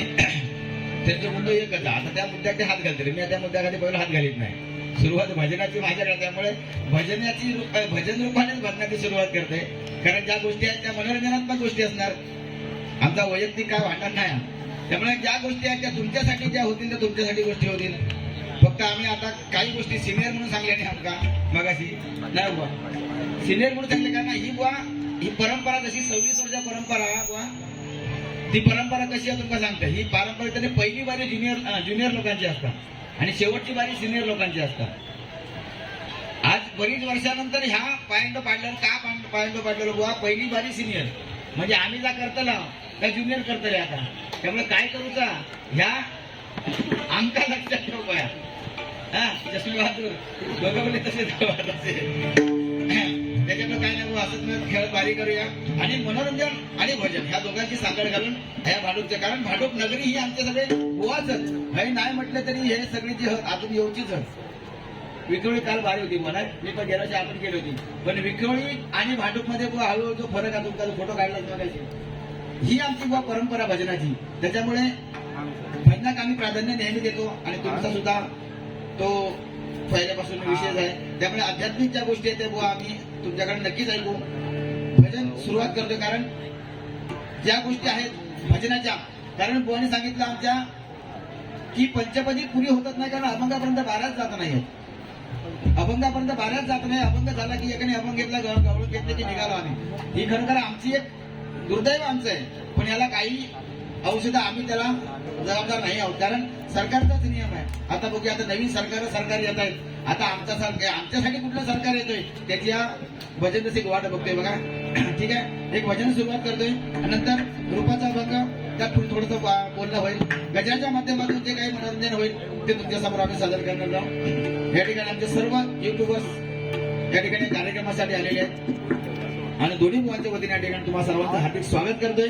होती. त्यांचं मुद्दा एकच आता त्या मुद्द्याकडे हात घालते मी त्या मुद्द्याकडे पहिला हात घालीत नाही. सुरुवात भजनाची माझ्याकडे त्यामुळे भजनाची रूप- भजन रूपानेच भजनाची सुरुवात करते. कारण ज्या गोष्टी आहेत त्या मनोरंजनात्मक गोष्टी असणार. आमचा वैयक्तिक काय वाटत नाही त्यामुळे ज्या गोष्टी आहेत त्या तुमच्यासाठी ज्या होतील त्या तुमच्यासाठी गोष्टी होतील. फक्त आम्ही आता काही गोष्टी सिनियर म्हणून सांगल्या नाही आमका. मगाशी. नाही बुवा. सिनियर म्हणून सांगले कारण ही बुवा ही परंपरा जशी सव्वीस वर्षा परंपरा बुवा ती परंपरा कशी आहे तुमका सांगते. ही पारंपरिकपणे पहिली बारी ज्युनियर ज्युनियर लोकांची असतात. आणि शेवटची बारी सिनियर लोकांची असतात. आज बरीच वर्षानंतर ह्या पायंड पाडल्यावर का पायंड पायंड पाडलेलं बुवा? पहिली बारी सिनियर म्हणजे आम्ही जा करतला त्या ज्युनियर करतले आता? त्यामुळे काय करूचा ह्या आमका लक्षात ठेव पाया हा जसमी बहादूर दोघं म्हणजे तसे असंच मिळत खेळ पारी करूया आणि मनोरंजन आणि भजन ह्या दोघांची साखर घालून ह्या भाडूकचं कारण भाडूक नगरी ही आमचे सगळे बुवाच हे नाही म्हटलं तरी हे सगळी जी हत अजून येऊचीच हत विक्रोळी काल भारी होती. म्हणा मी पण गेल्याची आपण केली होती. पण विक्रोळी आणि भांडूपमध्ये हळूहळू जो फरक आहे तुमचा फोटो काढला बघायची. ही आमची बुवा परंपरा भजनाची. त्याच्यामुळे भजनाक आम्ही प्राधान्य नेहमी देतो आणि तुमचा सुद्धा तो पहिल्यापासून विषय आहे. त्यामुळे आध्यात्मिक ज्या गोष्टी आहेत त्या बुवा आम्ही तुमच्याकडे नक्कीच ऐकू. भजन सुरुवात करतो कारण ज्या गोष्टी आहेत भजनाच्या. कारण बुवाने सांगितलं आमच्या की पंचपदी पुरी होतच नाही कारण अभंगापर्यंत बाराच जात नाही अभंगापर्यंत बाराच जात नाही. अभंग झाला की एकाने अभंग घेतला गवळून घेतलं की निघालो आम्ही. ही खरं खरं आमची एक दुर्दैव आमचं आहे. पण याला काही औषधं आम्ही त्याला जबाबदार नाही आहोत. कारण सरकारचाच नियम आहे. आता बघूया आता नवीन सरकार सरकार येत आहेत. आता आमचा सरकार आमच्यासाठी कुठलं सरकार येतोय? त्याच्या भजन रसिक वाट बघतोय बघा. ठीक आहे? एक भजन सुरुवात करतोय नंतर रूपाचा बघा त्यात थोडं थोडंसं बोलणं होईल. गजराच्या माध्यमातून जे काही मनोरंजन होईल ते तुमच्यासमोर आम्ही सादर करणार आहोत. या ठिकाणी आमचे सर्व युट्यूबर्स या ठिकाणी कार्यक्रमासाठी आलेले आहेत. आणि दोन्ही मुलांच्या वतीने या ठिकाणी तुम्हाला सर्वांचं हार्दिक स्वागत करतोय.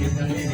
ಕೊಡುಗೆ ತಂದೆ